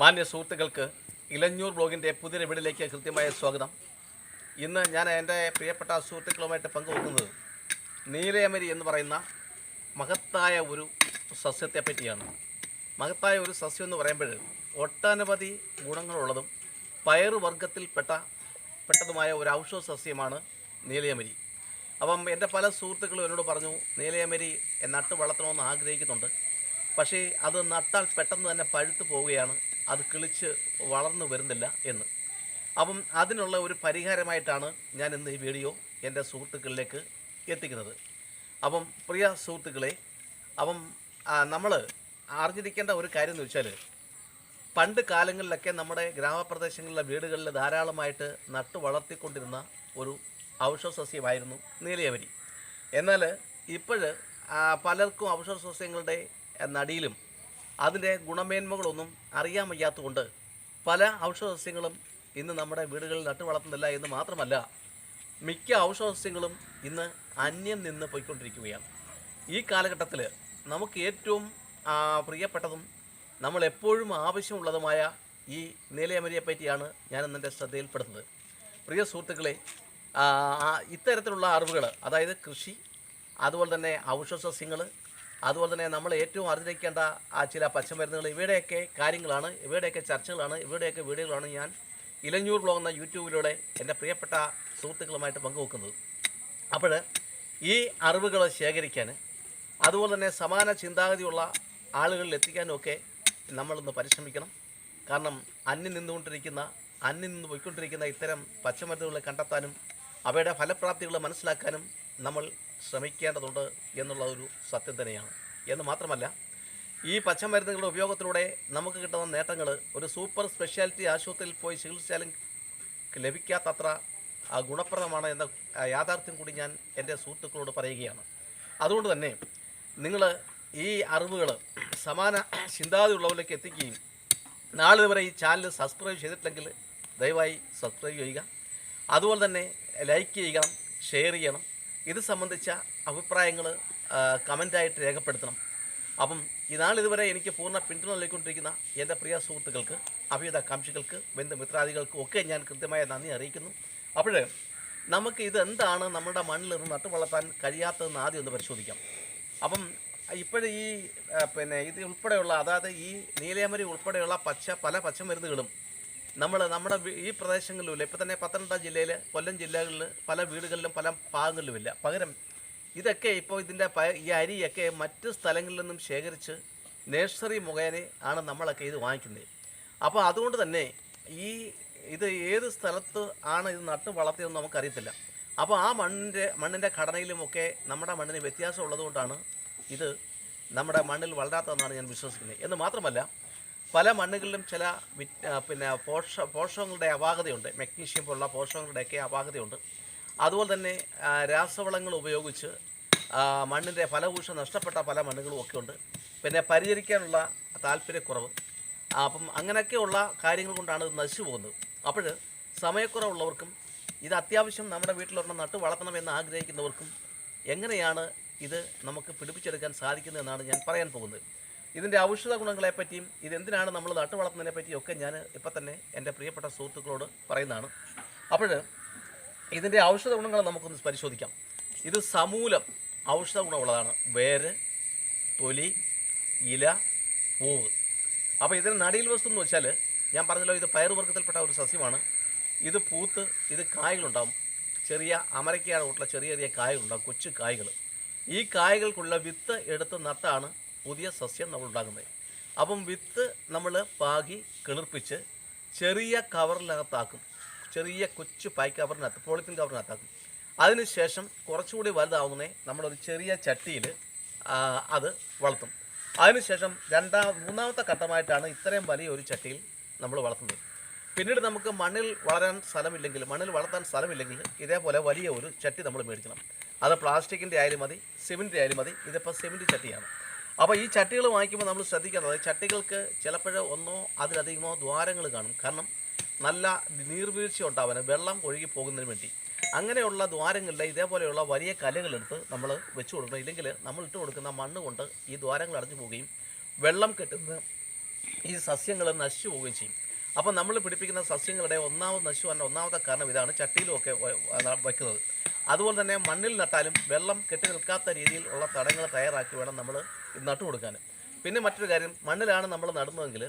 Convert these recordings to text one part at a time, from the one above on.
മാന്യ സുഹൃത്തുക്കൾക്ക് ഇലഞ്ഞൂർ ബ്ലോഗിന്റെ പുതിയ വീടിലേക്ക് കൃത്യമായ സ്വാഗതം. ഇന്ന് ഞാൻ എന്റെ പ്രിയപ്പെട്ട സുഹൃത്തുക്കളുമായിട്ട് പങ്കുവെക്കുന്നത് നീലയമരി എന്ന് പറയുന്ന മഹത്തായ ഒരു സസ്യത്തെ പറ്റിയാണ്. മഹത്തായ ഒരു സസ്യം എന്ന് പറയുമ്പോൾ ഒട്ടനവധി ഗുണങ്ങളുള്ളതും പയറുവർഗത്തിൽപ്പെട്ട പെട്ടതുമായ ഒരു ഔഷധ സസ്യമാണ് നീലയമരി. അപ്പം എന്റെ പല സുഹൃത്തുക്കളും എന്നോട് പറഞ്ഞു നീലയമരി നട്ട് വളർത്തണമെന്ന് ആഗ്രഹിക്കുന്നുണ്ട്. പക്ഷേ അത് നട്ടാൽ പെട്ടെന്ന് തന്നെ പഴുത്തു പോവുകയാണ്. അത് കിളിച്ച് വളർന്നു വരുന്നില്ല എന്ന്. അപ്പം അതിനുള്ള ഒരു പരിഹാരമായിട്ടാണ് ഞാൻ ഇന്ന് ഈ വീഡിയോ എന്റെ സുഹൃത്തുക്കളിലേക്ക് എത്തിക്കുന്നത്. അപ്പം പ്രിയ സുഹൃത്തുക്കളെ അപ്പം നമ്മൾ അറിഞ്ഞിരിക്കേണ്ട ഒരു കാര്യം എന്ന് വെച്ചാൽ പണ്ട് കാലങ്ങളിലൊക്കെ നമ്മുടെ ഗ്രാമപ്രദേശങ്ങളിലെ വീടുകളിൽ ധാരാളമായിട്ട് നട്ടു വളർത്തിക്കൊണ്ടിരുന്ന ഒരു ഔഷധസസ്യമായിരുന്നു നീലയവരി. എന്നാൽ ഇപ്പോൾ പലർക്കും ഔഷധസസ്യങ്ങളുടെ നടിയിലും അതിന്റെ ഗുണമേന്മകളൊന്നും അറിയാൻ വയ്യാത്തതുകൊണ്ട് പല ഔഷധസസ്യങ്ങളും ഇന്ന് നമ്മുടെ വീടുകളിൽ നട്ടു വളർത്തുന്നില്ല എന്ന് മാത്രമല്ല മിക്ക ഔഷധസസ്യങ്ങളും ഇന്ന് അന്യം നിന്ന് പോയിക്കൊണ്ടിരിക്കുകയാണ്. ഈ കാലഘട്ടത്തിൽ നമുക്ക് ഏറ്റവും പ്രിയപ്പെട്ടതും നമ്മൾ എപ്പോഴും ആവശ്യമുള്ളതുമായ ഈ നീലയമരിയെ പറ്റിയാണ് ഞാൻ ഇന്നെന്റെ ശ്രദ്ധയിൽപ്പെടുന്നത്. പ്രിയ സുഹൃത്തുക്കളെ ഇത്തരത്തിലുള്ള അറിവുകൾ അതായത് കൃഷി അതുപോലെ തന്നെ ഔഷധ സസ്യങ്ങൾ അതുപോലെ തന്നെ നമ്മൾ ഏറ്റവും അറിഞ്ഞിരിക്കേണ്ട ആ ചില പച്ചമരുന്നുകൾ ഇവയുടെയൊക്കെ കാര്യങ്ങളാണ് ഇവയുടെയൊക്കെ ചർച്ചകളാണ് ഇവയുടെയൊക്കെ വീഡിയോകളാണ് ഞാൻ ഇലഞ്ഞൂർ ബ്ലോഗ് എന്ന യൂട്യൂബിലൂടെ എന്റെ പ്രിയപ്പെട്ട സുഹൃത്തുക്കളുമായിട്ട് പങ്കുവെക്കുന്നത്. അപ്പോൾ ഈ അറിവുകൾ ശേഖരിക്കാൻ അതുപോലെ തന്നെ സമാന ചിന്താഗതിയുള്ള ആളുകളിൽ എത്തിക്കാനും ഒക്കെ നമ്മളൊന്ന് പരിശ്രമിക്കണം. കാരണം അന്യം നിന്നുകൊണ്ടിരിക്കുന്ന അന്യം നിന്ന് പോയിക്കൊണ്ടിരിക്കുന്ന ഇത്തരം പച്ചമരുന്നുകളെ കണ്ടെത്താനും അവയുടെ ഫലപ്രാപ്തികൾ മനസ്സിലാക്കാനും നമ്മൾ ശ്രമിക്കേണ്ടതുണ്ട് എന്നുള്ള ഒരു സത്യം തന്നെയാണ്. എന്ന് മാത്രമല്ല ഈ പച്ചമരുന്നുകളുടെ ഉപയോഗത്തിലൂടെ നമുക്ക് കിട്ടുന്ന നേട്ടങ്ങൾ ഒരു സൂപ്പർ സ്പെഷ്യാലിറ്റി ആശുപത്രിയിൽ പോയി ചികിത്സിച്ചാലും ലഭിക്കാത്തത്ര ഗുണപ്രദമാണ് എന്ന യാഥാർത്ഥ്യം കൂടി ഞാൻ എന്റെ സുഹൃത്തുക്കളോട് പറയുകയാണ്. അതുകൊണ്ട് തന്നെ നിങ്ങൾ ഈ അറിവുകൾ സമാന ചിന്താതിയുള്ളവരിലേക്ക് എത്തിക്കുകയും നാളെ വരെ ഈ ചാനൽ സബ്സ്ക്രൈബ് ചെയ്തിട്ടില്ലെങ്കിൽ ദയവായി സബ്സ്ക്രൈബ് ചെയ്യുക. അതുപോലെ തന്നെ ലൈക്ക് ചെയ്യണം ഷെയർ ചെയ്യണം. ഇത് സംബന്ധിച്ച അഭിപ്രായങ്ങൾ കമന്റായിട്ട് രേഖപ്പെടുത്തണം. അപ്പം ഇതുവരെ എനിക്ക് പൂർണ പിന്തുണ നൽകിക്കൊണ്ടിരിക്കുന്ന എന്റെ പ്രിയ സുഹൃത്തുക്കൾക്ക് അഭിയുതകാംക്ഷികൾക്ക് ബന്ധുമിത്രാദികൾക്കും ഒക്കെ ഞാൻ കൃത്യമായ നന്ദി അറിയിക്കുന്നു. അപ്പോൾ നമുക്ക് ഇത് എന്താണ് നമ്മുടെ മണ്ണിൽ നിന്ന് നട്ടു വളർത്താൻ കഴിയാത്തതെന്ന് ആദ്യം ഒന്ന് പരിശോധിക്കാം. അപ്പം ഇപ്പോഴും ഈ പിന്നെ ഇത് ഉൾപ്പെടെയുള്ള അതായത് ഈ നീലയമരി ഉൾപ്പെടെയുള്ള പച്ച പല പച്ചമരുന്നുകളും നമ്മൾ നമ്മുടെ ഈ പ്രദേശങ്ങളിലുമില്ല ഇപ്പം തന്നെ പത്തനംതിട്ട ജില്ലയിൽ കൊല്ലം ജില്ലകളിൽ പല വീടുകളിലും പല ഭാഗങ്ങളിലുമില്ല പകരം ഇതൊക്കെ ഇപ്പോൾ ഇതിന്റെ ഈ അരിയൊക്കെ മറ്റ് സ്ഥലങ്ങളിൽ നിന്നും ശേഖരിച്ച് നേഴ്സറി മുഖേന ആണ് നമ്മളൊക്കെ ഇത് വാങ്ങിക്കുന്നത്. അപ്പോൾ അതുകൊണ്ട് തന്നെ ഈ ഇത് ഏത് സ്ഥലത്ത് ആണ് ഇത് നട്ടു വളർത്തിയതെന്ന് നമുക്കറിയത്തില്ല. അപ്പോൾ ആ മണ്ണിന്റെ മണ്ണിന്റെ ഘടനയിലുമൊക്കെ നമ്മുടെ മണ്ണിന് വ്യത്യാസം ഉള്ളതുകൊണ്ടാണ് ഇത് നമ്മുടെ മണ്ണിൽ വളരാത്തതെന്നാണ് ഞാൻ വിശ്വസിക്കുന്നത്. എന്ന് മാത്രമല്ല പല മണ്ണുകളിലും ചില പിന്നെ പോഷ പോഷകങ്ങളുടെ അപാകതയുണ്ട്. മെഗ്നീഷ്യം പോലുള്ള പോഷകങ്ങളുടെയൊക്കെ അപാകതയുണ്ട്. അതുപോലെ തന്നെ രാസവളങ്ങൾ ഉപയോഗിച്ച് മണ്ണിന്റെ ഫലഭൂഷ നഷ്ടപ്പെട്ട പല മണ്ണുകളും ഒക്കെ ഉണ്ട്. പിന്നെ പരിചരിക്കാനുള്ള താല്പര്യക്കുറവ്. അപ്പം അങ്ങനെയൊക്കെയുള്ള കാര്യങ്ങൾ കൊണ്ടാണ് ഇത് നശിച്ചു പോകുന്നത്. അപ്പോൾ സമയക്കുറവുള്ളവർക്കും ഇത് അത്യാവശ്യം നമ്മുടെ വീട്ടിലൊരെണ്ണം നട്ട് വളർത്തണമെന്ന് ആഗ്രഹിക്കുന്നവർക്കും എങ്ങനെയാണ് ഇത് നമുക്ക് പിടിപ്പിച്ചെടുക്കാൻ സാധിക്കുന്നതെന്നാണ് ഞാൻ പറയാൻ പോകുന്നത്. ഇതിന്റെ ഔഷധ ഗുണങ്ങളെപ്പറ്റിയും ഇതെന്തിനാണ് നമ്മൾ നട്ടു വളർത്തുന്നതിനെ പറ്റിയും ഒക്കെ ഞാൻ ഇപ്പം തന്നെ എന്റെ പ്രിയപ്പെട്ട സുഹൃത്തുക്കളോട് പറയുന്നതാണ്. അപ്പോൾ ഇതിന്റെ ഔഷധ ഗുണങ്ങൾ നമുക്കൊന്ന് പരിശോധിക്കാം. ഇത് സമൂലം ഔഷധ ഗുണമുള്ളതാണ്. വേര് തൊലി ഇല പൂവ്. അപ്പോൾ ഇതിന് നടിയിൽ വസ്തു എന്ന് വെച്ചാൽ ഞാൻ പറഞ്ഞല്ലോ ഇത് പയറുവർഗത്തിൽപ്പെട്ട ഒരു സസ്യമാണ്. ഇത് പൂത്ത് ഇത് കായകളുണ്ടാകും ചെറിയ അമരക്കയാണ് കൂട്ടുള്ള ചെറിയ ചെറിയ കായകളുണ്ടാകും കൊച്ചു കായകൾ ഈ കായകൾക്കുള്ള വിത്ത് എടുത്ത് നട്ടാണ് പുതിയ സസ്യം നമ്മൾ ഉണ്ടാക്കുന്നത് അപ്പം വിത്ത് നമ്മൾ പാകി കിളിർപ്പിച്ച് ചെറിയ കവറിനകത്താക്കും ചെറിയ കൊച്ചു പായ് കവറിനകത്ത് പോളിത്തീൻ കവറിനകത്താക്കും. അതിനുശേഷം കുറച്ചുകൂടി വലുതാവുന്നേ നമ്മളൊരു ചെറിയ ചട്ടിയിൽ അത് വളർത്തും. അതിനുശേഷം രണ്ടാം മൂന്നാമത്തെ ഘട്ടമായിട്ടാണ് ഇത്രയും വലിയ ഒരു ചട്ടിയിൽ നമ്മൾ വളർത്തുന്നത്. പിന്നീട് നമുക്ക് മണ്ണിൽ വളരാൻ സ്ഥലമില്ലെങ്കിൽ മണ്ണിൽ വളർത്താൻ സ്ഥലമില്ലെങ്കിൽ ഇതേപോലെ വലിയ ഒരു ചട്ടി നമ്മൾ മേടിക്കണം. അത് പ്ലാസ്റ്റിക്കിന്റെ ആയാലും മതി സിമെന്റിന്റെ ആയാലും മതി ഇതിപ്പോൾ സിമെന്റ് ചട്ടിയാണ്. അപ്പോൾ ഈ ചട്ടികൾ വാങ്ങിക്കുമ്പോൾ നമ്മൾ ശ്രദ്ധിക്കേണ്ടത് ചട്ടികൾക്ക് ചിലപ്പോൾ ഒന്നോ അതിലധികമോ ദ്വാരങ്ങൾ കാണും. കാരണം നല്ല നീർവീഴ്ച ഉണ്ടാവാൻ വെള്ളം ഒഴുകി പോകുന്നതിന് വേണ്ടി. അങ്ങനെയുള്ള ദ്വാരങ്ങളിൽ ഇതേപോലെയുള്ള വലിയ കല്ലുകളെടുത്ത് നമ്മൾ വെച്ച് കൊടുക്കണം. ഇല്ലെങ്കിൽ നമ്മൾ ഇട്ട് കൊടുക്കുന്ന മണ്ണ് കൊണ്ട് ഈ ദ്വാരങ്ങൾ അടഞ്ഞു പോവുകയും വെള്ളം കെട്ടുന്ന ഈ സസ്യങ്ങൾ നശിച്ചു പോവുകയും ചെയ്യും. അപ്പോൾ നമ്മൾ പിടിപ്പിക്കുന്ന സസ്യങ്ങളുടെ ഒന്നാമത് നശിച്ചു വന്ന ഒന്നാമത്തെ കാരണം ഇതാണ് ചട്ടിയിലുമൊക്കെ വയ്ക്കുന്നത്. അതുപോലെ തന്നെ മണ്ണിൽ നട്ടാലും വെള്ളം കെട്ടി നിൽക്കാത്ത രീതിയിൽ ഉള്ള തടങ്ങൾ തയ്യാറാക്കി വേണം നമ്മൾ നട്ടു കൊടുക്കാൻ. പിന്നെ മറ്റൊരു കാര്യം മണ്ണിലാണ് നമ്മൾ നടുന്നതെങ്കിൽ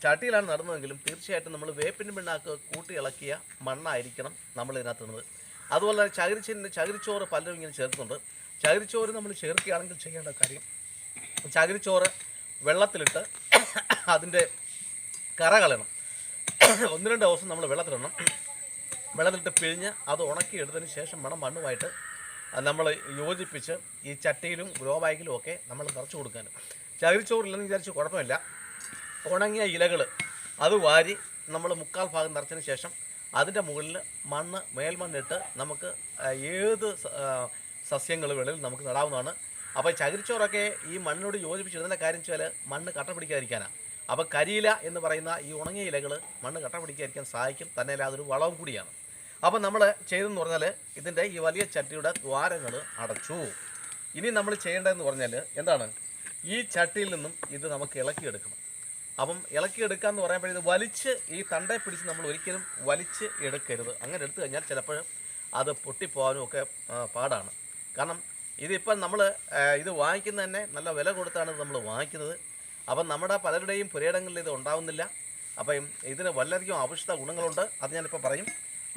ചട്ടിയിലാണ് നടുന്നതെങ്കിലും തീർച്ചയായിട്ടും നമ്മൾ വേപ്പിൻ പിണ്ണാക്ക് കൂട്ടി ഇളക്കിയ മണ്ണായിരിക്കണം നമ്മൾ ഇതിനകത്ത് ഇടുന്നത് അതുപോലെ തന്നെ ചകിരിച്ചിന്റെ ചകിരിച്ചോറ് പലരും ഇങ്ങനെ ചേർക്കുന്നുണ്ട്. ചകിരിച്ചോറ് നമ്മൾ ചേർക്കുകയാണെങ്കിൽ ചെയ്യേണ്ട കാര്യം ചകിരിച്ചോറ് വെള്ളത്തിലിട്ട് അതിന്റെ കറ കളയണം. ഒന്ന് രണ്ട് ദിവസം നമ്മൾ വെള്ളത്തിലിടണം. വെള്ളത്തിലിട്ട് പിഴിഞ്ഞ് അത് ഉണക്കി എടുത്തതിന് ശേഷം വേണം മണ്ണുമായിട്ട് നമ്മൾ യോജിപ്പിച്ച് ഈ ചട്ടിയിലും ഗ്രോ ബാഗിലും ഒക്കെ നമ്മൾ നിറച്ചു കൊടുക്കാൻ ചകിരിച്ചോറില്ലെന്ന് വിചാരിച്ച് കുഴപ്പമില്ല. ഉണങ്ങിയ ഇലകൾ അത് വാരി നമ്മൾ മുക്കാൽ ഭാഗം നിറച്ചതിന് ശേഷം അതിന്റെ മുകളിൽ മണ്ണ് മേൽമണ്ണിട്ട് നമുക്ക് ഏത് സസ്യങ്ങൾ വേണമെങ്കിലും നമുക്ക് നടാവുന്നതാണ്. അപ്പോൾ ചകിരിച്ചോറൊക്കെ ഈ മണ്ണിനോട് യോജിപ്പിച്ചിടുന്നതിന്റെ കാര്യം വെച്ചാൽ മണ്ണ് കട്ട പിടിക്കാതിരിക്കാനാണ് അപ്പോൾ കരിയില എന്ന് പറയുന്ന ഈ ഉണങ്ങിയ ഇലകൾ മണ്ണ് കട്ട പിടിക്കാതിരിക്കാൻ സഹായിക്കും. തന്നെയല്ല അതൊരു വളവും കൂടിയാണ്. അപ്പോൾ നമ്മൾ ചെയ്തെന്ന് പറഞ്ഞാൽ ഇതിന്റെ ഈ വലിയ ചട്ടിയുടെ ദ്വാരങ്ങൾ അടച്ചു. ഇനി നമ്മൾ ചെയ്യേണ്ടതെന്ന് പറഞ്ഞാൽ എന്താണ്? ഈ ചട്ടിയിൽ നിന്നും ഇത് നമുക്ക് ഇളക്കിയെടുക്കണം. അപ്പം ഇളക്കിയെടുക്കുക എന്ന് പറയുമ്പോൾ ഇത് വലിച്ച് ഈ തണ്ടേ പിടിച്ച് നമ്മൾ ഒരിക്കലും വലിച്ച് എടുക്കരുത്. അങ്ങനെ എടുത്തു കഴിഞ്ഞാൽ ചിലപ്പോൾ അത് പൊട്ടിപ്പോകാനും ഒക്കെ പാടാണ്. കാരണം ഇതിപ്പം നമ്മൾ ഇത് വാങ്ങിക്കുന്ന തന്നെ നല്ല വില കൊടുത്താണ് നമ്മൾ വാങ്ങിക്കുന്നത്. അപ്പം നമ്മുടെ പലരുടെയും പുരയിടങ്ങളിൽ ഇത് ഉണ്ടാവുന്നില്ല. അപ്പം ഇതിന് വളരെയധികം ആവശ്യത ഗുണങ്ങളുണ്ട്. അത് ഞാനിപ്പോൾ പറയും.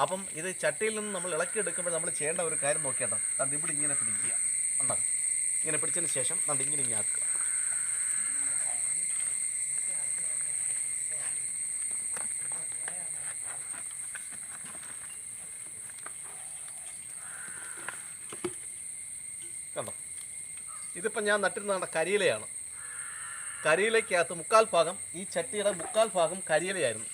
അപ്പം ഇത് ചട്ടിയിൽ നിന്ന് നമ്മൾ ഇളക്കി എടുക്കുമ്പോൾ നമ്മൾ ചെയ്യേണ്ട ഒരു കാര്യം നോക്കിയാട്ടോ. തണ്ട് ഇവിടെ ഇങ്ങനെ പിടിക്കുക. ഉണ്ടാകും ഇങ്ങനെ പിടിച്ചതിന് ശേഷം തണ്ട് ഇങ്ങനെ ഇങ്ങനെ ആക്കുക. കണ്ടോ? ഇതിപ്പം ഞാൻ നട്ടിരുന്ന കരിയിലയാണ്. കരിയിലയ്ക്കകത്ത് മുക്കാൽ ഭാഗം ഈ ചട്ടിയുടെ മുക്കാൽ ഭാഗം കരിയിലയായിരുന്നു.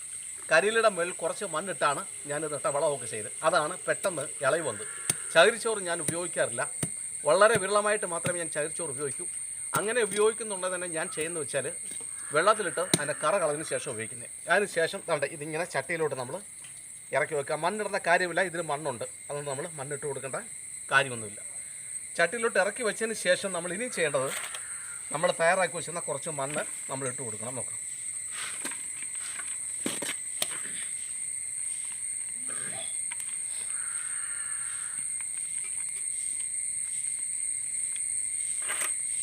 കരിയിലയുടെ മേൽ കുറച്ച് മണ്ണിട്ടാണ് ഞാൻ ഇതിട്ട വളമൊക്കെ ചെയ്ത് അതാണ് പെട്ടെന്ന് ഇളവ് വന്നത്. ചകിരിച്ചോറ് ഞാൻ ഉപയോഗിക്കാറില്ല. വളരെ വിരളമായിട്ട് മാത്രമേ ഞാൻ ചകിരിച്ചോറ് ഉപയോഗിക്കൂ. അങ്ങനെ ഉപയോഗിക്കുന്നുണ്ടെന്ന് തന്നെ ഞാൻ ചെയ്യുന്നത് വെച്ചാൽ വെള്ളത്തിലിട്ട് അതിന്റെ കറ കളഞ്ഞതിന് ശേഷം ഉപയോഗിക്കുന്നത്. അതിന് ശേഷം നമ്മുടെ ഇതിങ്ങനെ ചട്ടിയിലോട്ട് നമ്മൾ ഇറക്കി വെക്കുക. മണ്ണിടുന്ന കാര്യമില്ല ഇതിന് മണ്ണുണ്ട്. അതുകൊണ്ട് നമ്മൾ മണ്ണിട്ട് കൊടുക്കേണ്ട കാര്യമൊന്നുമില്ല. ചട്ടിയിലോട്ട് ഇറക്കി വെച്ചതിന് ശേഷം നമ്മൾ ഇനി ചെയ്യേണ്ടത് നമ്മൾ തയ്യാറാക്കി വെച്ചിരുന്ന കുറച്ച് മണ്ണ് നമ്മൾ ഇട്ട് കൊടുക്കണം. നോക്കാം.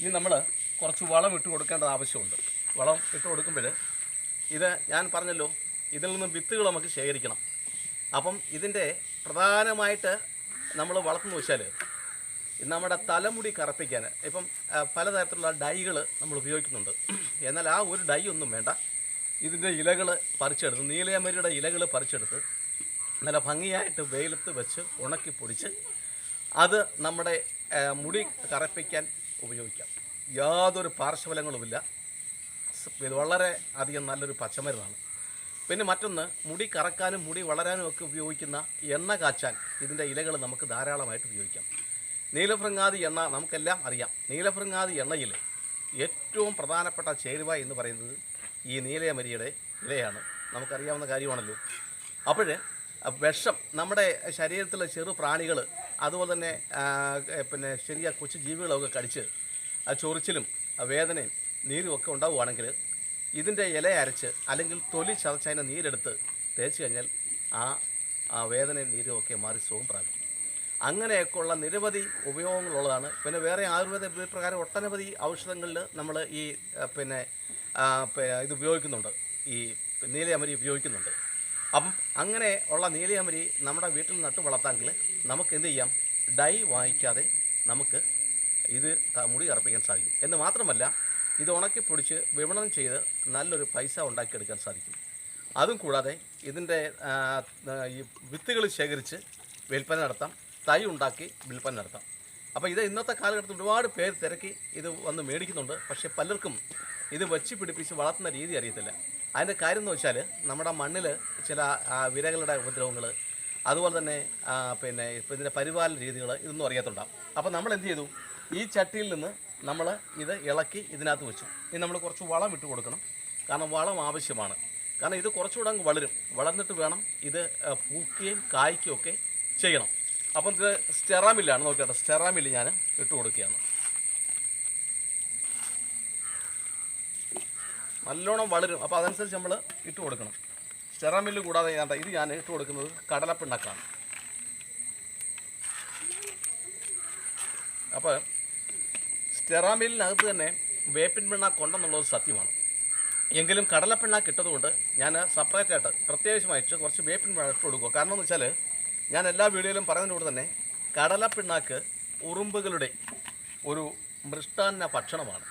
ഇനി നമ്മൾ കുറച്ച് വളം ഇട്ട് കൊടുക്കേണ്ടത് ആവശ്യമുണ്ട്. വളം ഇട്ട് കൊടുക്കുമ്പോൾ ഇത് ഞാൻ പറഞ്ഞല്ലോ ഇതിൽ നിന്ന് വിത്തുകൾ നമുക്ക് ശേഖരിക്കണം. അപ്പം ഇതിന്റെ പ്രധാനമായിട്ട് നമ്മൾ വളർത്തുന്നു വെച്ചാൽ നമ്മുടെ തലമുടി കറപ്പിക്കാൻ ഇപ്പം പലതരത്തിലുള്ള ഡൈകൾ നമ്മൾ ഉപയോഗിക്കുന്നുണ്ട്. എന്നാൽ ആ ഒരു ഡൈ ഒന്നും വേണ്ട. ഇതിന്റെ ഇലകൾ പറിച്ചെടുത്ത് നീലയമരിയുടെ ഇലകൾ പറിച്ചെടുത്ത് നല്ല ഭംഗിയായിട്ട് വെയിലത്ത് വെച്ച് ഉണക്കി പൊടിച്ച് അത് നമ്മുടെ മുടി കറുപ്പിക്കാൻ ഉപയോഗിക്കാം. യാതൊരു പാർശ്വഫലങ്ങളുമില്ല. ഇത് വളരെ അധികം നല്ലൊരു പച്ചമരുന്നാണ്. പിന്നെ മറ്റൊന്ന് മുടി കറക്കാനും മുടി വളരാനും ഒക്കെ ഉപയോഗിക്കുന്ന എണ്ണ കാച്ചാൻ ഇതിന്റെ ഇലകൾ നമുക്ക് ധാരാളമായിട്ട് ഉപയോഗിക്കാം. നീലഭൃങ്ങാതി എണ്ണ നമുക്കെല്ലാം അറിയാം. നീലഭൃങ്ങാതി എണ്ണയിൽ ഏറ്റവും പ്രധാനപ്പെട്ട ചേരുവ എന്ന് പറയുന്നത് ഈ നീലയമരിയുടെ ഇലയാണ്. നമുക്കറിയാവുന്ന കാര്യമാണല്ലോ. അപ്പോൾ വിഷം നമ്മുടെ ശരീരത്തിലെ ചെറു പ്രാണികൾ അതുപോലെ തന്നെ പിന്നെ ശരിയാ കൊച്ചു ജീവികളൊക്കെ കടിച്ച് ആ ചൊറിച്ചിലും ആ വേദനയും നീരും ഒക്കെ ഉണ്ടാവുകയാണെങ്കിൽ ഇതിന്റെ ഇല അരച്ച് അല്ലെങ്കിൽ തൊലി ചതച്ച് അതിന്റെ നീരെടുത്ത് തേച്ച് കഴിഞ്ഞാൽ ആ ആ വേദനയും നീരും ഒക്കെ മാറി സുഖം പ്രാപിക്കും. അങ്ങനെയൊക്കെയുള്ള നിരവധി ഉപയോഗങ്ങളുള്ളതാണ്. പിന്നെ വേറെ ആയുർവേദ പ്രകാരം ഒട്ടനവധി ഔഷധങ്ങളിൽ നമ്മൾ ഈ പിന്നെ ഇത് ഉപയോഗിക്കുന്നുണ്ട്. ഈ നീലയമരി ഉപയോഗിക്കുന്നുണ്ട്. അപ്പം അങ്ങനെ ഉള്ള നീലയമരി നമ്മുടെ വീട്ടിൽ നട്ട് വളർത്താമെങ്കിൽ നമുക്ക് എന്ത് ചെയ്യാം? ഡൈ വാങ്ങിക്കാതെ നമുക്ക് ഇത് മുടി കറുപ്പിക്കാൻ സാധിക്കും. എന്ന് മാത്രമല്ല ഇത് ഉണക്കി പൊടിച്ച് വിപണനം ചെയ്ത് നല്ലൊരു പൈസ ഉണ്ടാക്കിയെടുക്കാൻ സാധിക്കും. അതും കൂടാതെ ഇതിന്റെ ഈ വിത്തുകൾ ശേഖരിച്ച് വിൽപ്പന നടത്താം തൈ ഉണ്ടാക്കി വിൽപ്പന നടത്താം. അപ്പോൾ ഇത് ഇന്നത്തെ കാലഘട്ടത്തിൽ ഒരുപാട് പേര് തിരക്കി ഇത് വന്ന് മേടിക്കുന്നുണ്ട്. പക്ഷേ പലർക്കും ഇത് വച്ച് പിടിപ്പിച്ച് വളർത്തുന്ന രീതി അറിയത്തില്ല. അതിന്റെ കാര്യം എന്ന് വെച്ചാൽ നമ്മുടെ മണ്ണിൽ ചില വിരകളുടെ ഉപദ്രവങ്ങൾ അതുപോലെ തന്നെ പിന്നെ ഇപ്പം ഇതിന്റെ പരിപാലന രീതികൾ ഇതൊന്നും അറിയാത്തുണ്ടാവും അപ്പോൾ നമ്മൾ എന്ത് ചെയ്തു? ഈ ചട്ടിയിൽ നിന്ന് നമ്മൾ ഇത് ഇളക്കി ഇതിനകത്ത് വെച്ചു. ഇനി നമ്മൾ കുറച്ച് വളം ഇട്ട് കൊടുക്കണം. കാരണം വളം ആവശ്യമാണ്. കാരണം ഇത് കുറച്ചുകൂടെ അങ്ങ് വളരും. വളർന്നിട്ട് വേണം ഇത് പൂക്കുകയും കായ്ക്കുകയും ഒക്കെ ചെയ്യണം. അപ്പം ഇത് സ്റ്റെറാമില്ലാണ്. നോക്കിയാട്ടോ സ്റ്റെറാമില്ല് ഞാൻ ഇട്ട് കൊടുക്കുകയാണ്. നല്ലോണം വളരും. അപ്പോൾ അതനുസരിച്ച് നമ്മൾ ഇട്ട് കൊടുക്കണം. സ്റ്റെറാമില്ല് കൂടാതെ ഞാൻ ഇത് ഞാൻ ഇട്ട് കൊടുക്കുന്നത് കടലപ്പിണ്ണക്കാണ്. അപ്പോൾ സ്റ്റെറാമിലിനകത്ത് തന്നെ വേപ്പിൻ പിണ്ണാക്ക് ഉണ്ടെന്നുള്ളത് സത്യമാണ്. എങ്കിലും കടലപ്പിണ്ണാക്ക് ഇട്ടതുകൊണ്ട് ഞാൻ സെപ്പറേറ്റ് ആയിട്ട് പ്രത്യേകിച്ചുമായിട്ട് കുറച്ച് വേപ്പിൻ പിണ്ണാക്ക് ഇട്ട് കൊടുക്കുക. കാരണം എന്ന് വെച്ചാൽ ഞാൻ എല്ലാ വീഡിയോയിലും പറയുന്നതിനോട് തന്നെ കടലപ്പിണ്ണാക്ക് ഉറുമ്പുകളുടെ ഒരു മൃഷ്ടാന്ന ഭക്ഷണമാണ്.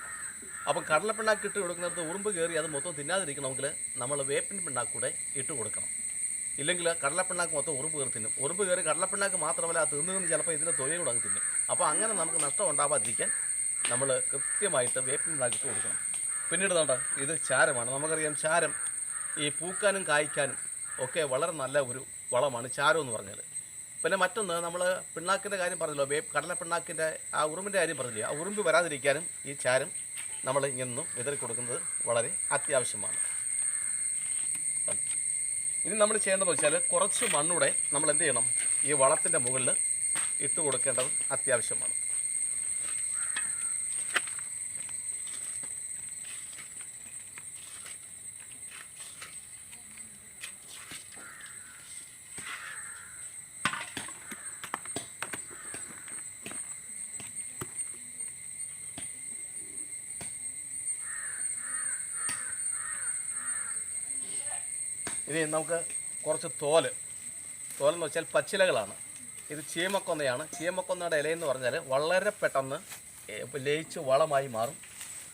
അപ്പം കടലപ്പിണ്ണാക്ക് ഇട്ട് കൊടുക്കുന്നിടത്ത് ഉറുമ്പ് കയറി അത് മൊത്തം തിന്നാതിരിക്കണമെങ്കിൽ നമ്മൾ വേപ്പിൻ പിണ്ണാക്ക് കൂടെ ഇട്ട് കൊടുക്കണം. ഇല്ലെങ്കിൽ കടലപ്പിണ്ണാക്ക് മൊത്തം ഉറുമ്പ് കയറി തിന്നും. ഉറുമ്പ് കയറി കടലപ്പിണ്ണാക്ക് മാത്രമല്ല അത് തിന്നു നിന്ന് ചിലപ്പോൾ ഇതിന്റെ തൊഴിൽ കൂടെ അങ്ങ് തിന്നും. അപ്പോൾ അങ്ങനെ നമുക്ക് നഷ്ടം ഉണ്ടാവാതിരിക്കാൻ നമ്മൾ കൃത്യമായിട്ട് വേപ്പിൻ പിണ്ണാക്ക് ഇട്ട് കൊടുക്കണം. പിന്നീട് വേണ്ട ഇത് ചാരമാണ്. നമുക്കറിയാം ചാരം ഈ പൂക്കാനും കായ്ക്കാനും ഒക്കെ വളരെ നല്ല ഒരു വളമാണ് ചാരം എന്ന് പറഞ്ഞാൽ പിന്നെ മറ്റൊന്ന് നമ്മൾ പിണ്ണാക്കിന്റെ കാര്യം പറഞ്ഞല്ലോ വേ കടല പിണ്ണാക്കിന്റെ ആ ഉറുമ്പിന്റെ കാര്യം പറഞ്ഞില്ലേ ആ ഉറുമ്പ് വരാതിരിക്കാനും ഈ ചാരം നമ്മൾ എന്നും വിതറി കൊടുക്കുന്നത് വളരെ അത്യാവശ്യമാണ്. ഇനി നമ്മൾ ചെയ്യേണ്ടതെന്ന് വെച്ചാൽ കുറച്ച് മണ്ണൂടെ നമ്മൾ എന്ത് ചെയ്യണം? ഈ വളത്തിന്റെ മുകളിൽ ഇട്ട് കൊടുക്കേണ്ടത് അത്യാവശ്യമാണ്. ഇനി നമുക്ക് കുറച്ച് തോൽ. തോലെന്ന് വെച്ചാൽ പച്ചിലകളാണ്. ഇത് ചീമക്കൊന്നയാണ്. ചീമക്കൊന്നയുടെ ഇലയെന്ന് പറഞ്ഞാൽ വളരെ പെട്ടെന്ന് ലയിച്ച് വളമായി മാറും.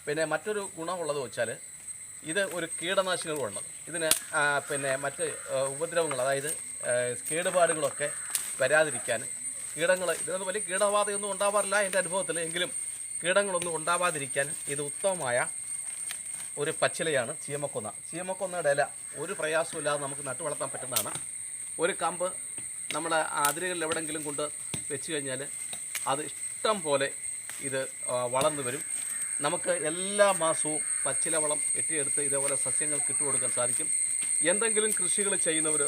പിന്നെ മറ്റൊരു ഗുണമുള്ളത് വെച്ചാൽ ഇത് ഒരു കീടനാശിനികളുണ്ട്. ഇതിന് പിന്നെ മറ്റ് ഉപദ്രവങ്ങൾ അതായത് കേടുപാടുകളൊക്കെ വരാതിരിക്കാൻ കീടങ്ങൾ ഇതിനകത്ത് വലിയ കീടബാധയൊന്നും ഉണ്ടാവാറില്ല എന്റെ അനുഭവത്തിൽ എങ്കിലും കീടങ്ങളൊന്നും ഉണ്ടാവാതിരിക്കാൻ ഇത് ഉത്തമമായ ഒരു പച്ചിലയാണ് ചീമക്കൊന്ന. ചീമക്കൊന്നയുടെ ഇല ഒരു പ്രയാസമില്ലാതെ നമുക്ക് നട്ടു വളർത്താൻ പറ്റുന്നതാണ്. ഒരു കമ്പ് നമ്മുടെ അതിരുകളിൽ എവിടെയെങ്കിലും കൊണ്ട് വെച്ച് കഴിഞ്ഞാൽ അത് ഇഷ്ടം പോലെ ഇത് വളർന്നു വരും. നമുക്ക് എല്ലാ മാസവും പച്ചില വളം വെട്ടിയെടുത്ത് ഇതേപോലെ സസ്യങ്ങൾക്ക് കിട്ടുകൊടുക്കാൻ കൊടുക്കാൻ സാധിക്കും. എന്തെങ്കിലും കൃഷികൾ ചെയ്യുന്നവർ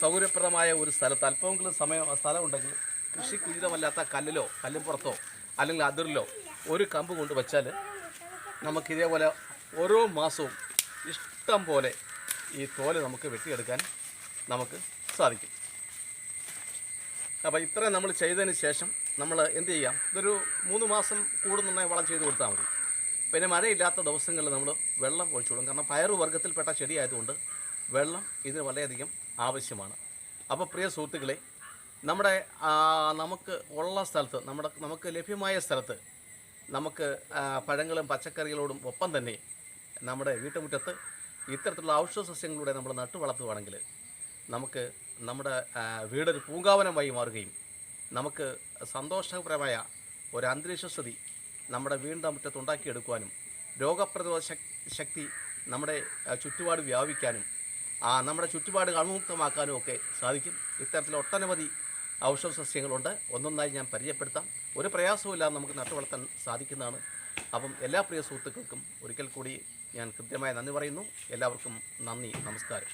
സൗകര്യപ്രദമായ ഒരു സ്ഥലത്ത് അല്പമെങ്കിലും സമയം സ്ഥലമുണ്ടെങ്കിൽ കൃഷിക്ക് ഉചിതമല്ലാത്ത കല്ലിലോ കല്ലുംപുറത്തോ അല്ലെങ്കിൽ അതിരിലോ ഒരു കമ്പ് കൊണ്ട് വെച്ചാൽ നമുക്ക് ഇതേപോലെ ഓരോ മാസവും ഇഷ്ടം പോലെ ഈ തോൽ നമുക്ക് വെട്ടിയെടുക്കാൻ നമുക്ക് സാധിക്കും. അപ്പോൾ ഇത്രയും നമ്മൾ ചെയ്തതിന് ശേഷം നമ്മൾ എന്ത് ചെയ്യാം? ഇതൊരു മൂന്ന് മാസം കൂടുന്നുണ്ടെങ്കിൽ വളം ചെയ്ത് കൊടുത്താൽ മതി. പിന്നെ മഴയില്ലാത്ത ദിവസങ്ങളിൽ നമ്മൾ വെള്ളം ഒഴിച്ചു കൊടുക്കും. കാരണം പയറു വർഗത്തിൽപ്പെട്ട ചെടിയായതുകൊണ്ട് വെള്ളം ഇതിന് വളരെയധികം ആവശ്യമാണ്. അപ്പോൾ പ്രിയ സുഹൃത്തുക്കളെ നമ്മുടെ നമുക്ക് ഉള്ള സ്ഥലത്ത് നമ്മുടെ നമുക്ക് ലഭ്യമായ സ്ഥലത്ത് നമുക്ക് പഴങ്ങളും പച്ചക്കറികളോടും ഒപ്പം തന്നെ നമ്മുടെ വീട്ടുമുറ്റത്ത് ഇത്തരത്തിലുള്ള ഔഷധ സസ്യങ്ങളിലൂടെ നമ്മൾ നട്ടു വളർത്തുകയാണെങ്കിൽ നമുക്ക് നമ്മുടെ വീടൊരു പൂങ്കാവനമായി മാറുകയും നമുക്ക് സന്തോഷപരമായ ഒരു അന്തരീക്ഷ സ്ഥിതി നമ്മുടെ വീടിന്റെ മുറ്റത്ത് ഉണ്ടാക്കിയെടുക്കുവാനും രോഗപ്രതിരോധ ശക്- ശക്തി നമ്മുടെ ചുറ്റുപാട് വ്യാപിക്കാനും ആ, നമ്മുടെ ചുറ്റുപാട് അണുമുക്തമാക്കാനും ഒക്കെ സാധിക്കും. ഇത്തരത്തിൽ ഒട്ടനവധി ഔഷധ സസ്യങ്ങളുണ്ട്. ഒന്നൊന്നായി ഞാൻ പരിചയപ്പെടുത്താം. ഒരു പ്രയാസവുമില്ലാതെ നമുക്ക് നട്ടു വളർത്താൻ സാധിക്കുന്നതാണ് അപ്പം എല്ലാ പ്രിയ സുഹൃത്തുക്കൾക്കും ഒരിക്കൽ കൂടി ഞാൻ കൃത്യമായ നന്ദി പറയുന്നു. എല്ലാവർക്കും നന്ദി നമസ്കാരം.